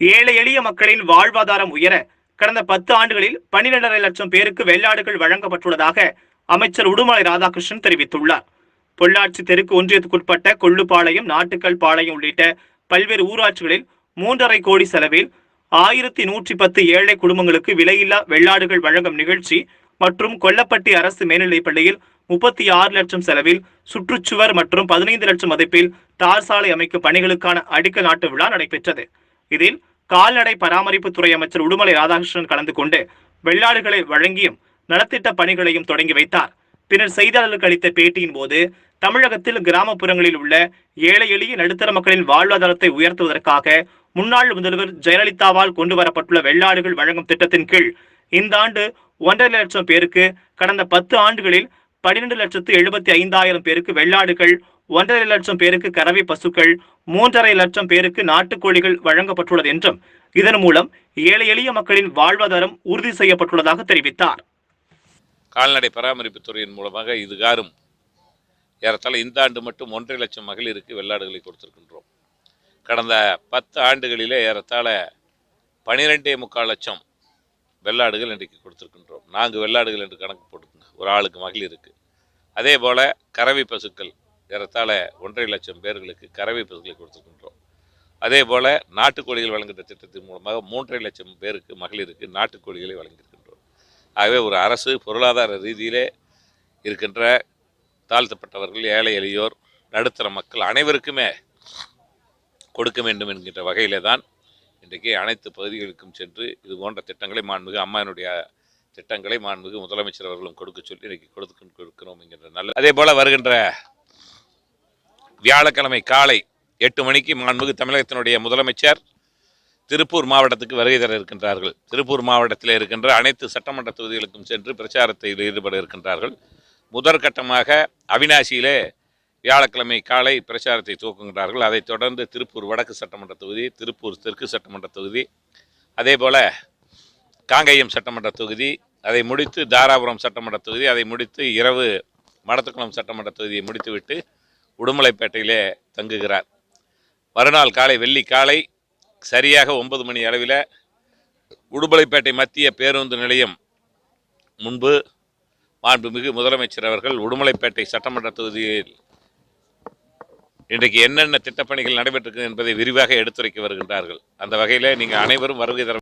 ஏழை எளிய மக்களின் வாழ்வாதாரம் உயர கடந்த பத்து ஆண்டுகளில் பனிரெண்டரை லட்சம் பேருக்கு வெள்ளாடுகள் வழங்கப்பட்டுள்ளதாக அமைச்சர் உடுமலை ராதாகிருஷ்ணன் தெரிவித்துள்ளார். பொள்ளாச்சி தெற்கு ஒன்றியத்துக்குட்பட்ட கொள்ளுப்பாளையம் நாட்டுக்கல் பாளையம் உள்ளிட்ட பல்வேறு ஊராட்சிகளில் மூன்றரை கோடி செலவில் ஆயிரத்தி நூற்றி பத்து ஏழை குடும்பங்களுக்கு விலையில்லா வெள்ளாடுகள் வழங்கும் நிகழ்ச்சி மற்றும் கொல்லப்பட்டி அரசு மேல்நிலைப் பள்ளியில் முப்பத்தி ஆறு லட்சம் செலவில் சுற்றுச்சுவர் மற்றும் பதினைந்து லட்சம் மதிப்பில் தார் சாலை அமைக்கும் பணிகளுக்கான அடிக்கல் நாட்டு விழா நடைபெற்றது. இதில் கால்நடை பராமரிப்புத்துறை அமைச்சர் உடுமலை ராதாகிருஷ்ணன் கலந்து கொண்டு வெள்ளாடுகளை வழங்கியும் நலத்திட்ட பணிகளையும் தொடங்கி வைத்தார். பின்னர் செய்தியாளர்களுக்கு அளித்த பேட்டியின் போது தமிழகத்தில் கிராமப்புறங்களில் உள்ள ஏழை எளிய நடுத்தர மக்களின் வாழ்வாதாரத்தை உயர்த்துவதற்காக முன்னாள் முதல்வர் ஜெயலலிதாவால் கொண்டு வரப்பட்டுள்ள வெள்ளாடுகள் வழங்கும் திட்டத்தின் கீழ் இந்த ஆண்டு ஒன்றரை லட்சம் பேருக்கு கடந்த பத்து ஆண்டுகளில் பன்னிரண்டு லட்சத்து எழுபத்தி ஐந்தாயிரம் பேருக்கு வெள்ளாடுகள் ஒன்றரை லட்சம் பேருக்கு கறவை பசுக்கள் மூன்றரை லட்சம் பேருக்கு நாட்டுக்கோழிகள் வழங்கப்பட்டுள்ளது என்றும் இதன் மூலம் ஏழை எளிய மக்களின் வாழ்வாதாரம் உறுதி செய்யப்பட்டுள்ளதாக தெரிவித்தார். கால்நடை பராமரிப்பு துறையின் மூலமாக இதுகாரும் ஏறத்தாழ இந்த ஆண்டு மட்டும் ஒன்றரை லட்சம் மகளிருக்கு வெள்ளாடுகளை கொடுத்திருக்கின்றோம். கடந்த பத்து ஆண்டுகளிலே ஏறத்தாழ பனிரெண்டே முக்கால் லட்சம் வெள்ளாடுகள் இன்றைக்கு கொடுத்துருக்கின்றோம். நான்கு வெள்ளாடுகள் என்று கணக்கு போட்டுக்கோங்க ஒரு ஆளுக்கு மகளிருக்கு. அதே போல் கறவை பசுக்கள் ஏறத்தாழ ஒன்றரை லட்சம் பேர்களுக்கு கறவை பசுக்களை கொடுத்துருக்கின்றோம். அதே போல் நாட்டுக்கோழிகள் வழங்குகிற திட்டத்தின் மூலமாக மூன்றரை லட்சம் பேருக்கு மகளிருக்கு நாட்டுக்கோழிகளை வழங்கியிருக்கின்றோம். ஆகவே ஒரு அரசு பொருளாதார ரீதியிலே இருக்கின்ற தாழ்த்தப்பட்டவர்கள் ஏழை எளியோர் நடுத்தர மக்கள் அனைவருக்குமே கொடுக்க வேண்டும் என்கின்ற வகையிலே தான் இன்றைக்கு அனைத்து பகுதிகளுக்கும் சென்று இது போன்ற திட்டங்களை மாண்புமிகு அம்மானுடைய திட்டங்களை மாண்புமிகு முதலமைச்சர் அவர்களும் கொடுக்க சொல்லி இன்றைக்கு கொடுத்து கொடுக்கிறோம் என்கின்ற நல்ல அதே போல் வருகின்ற வியாழக்கிழமை காலை எட்டு மணிக்கு மாண்புமிகு தமிழகத்தினுடைய முதலமைச்சர் திருப்பூர் மாவட்டத்துக்கு வருகை தர இருக்கின்றார்கள். திருப்பூர் மாவட்டத்தில் இருக்கின்ற அனைத்து சட்டமன்ற தொகுதிகளுக்கும் சென்று பிரச்சாரத்தில் ஈடுபட இருக்கின்றார்கள். முதற்கட்டமாக அவினாசியிலே வியாழக்கிழமை காலை பிரச்சாரத்தை துவக்குகின்றார்கள். அதைத் தொடர்ந்து திருப்பூர் வடக்கு சட்டமன்ற தொகுதி திருப்பூர் தெற்கு சட்டமன்ற தொகுதி அதே போல் காங்கேயம் சட்டமன்ற தொகுதி அதை முடித்து தாராபுரம் சட்டமன்ற தொகுதி அதை முடித்து இரவு மடத்துக்குளம் சட்டமன்ற தொகுதியை முடித்துவிட்டு உடுமலைப்பேட்டையிலே தங்குகிறார். மறுநாள் காலை வெள்ளி காலை சரியாக ஒன்பது மணி அளவில் உடுமலைப்பேட்டை மத்திய பேருந்து நிலையம் முன்பு மாண்புமிகு முதலமைச்சர் அவர்கள் உடுமலைப்பேட்டை சட்டமன்ற தொகுதியில் இன்றைக்கு என்னென்ன திட்டப்பணிகள் நடைபெற்றிருக்கு என்பதை விரிவாக எடுத்துரைக்க வருகின்றார்கள். அந்த வகையில் நீங்கள் அனைவரும் வருகை தர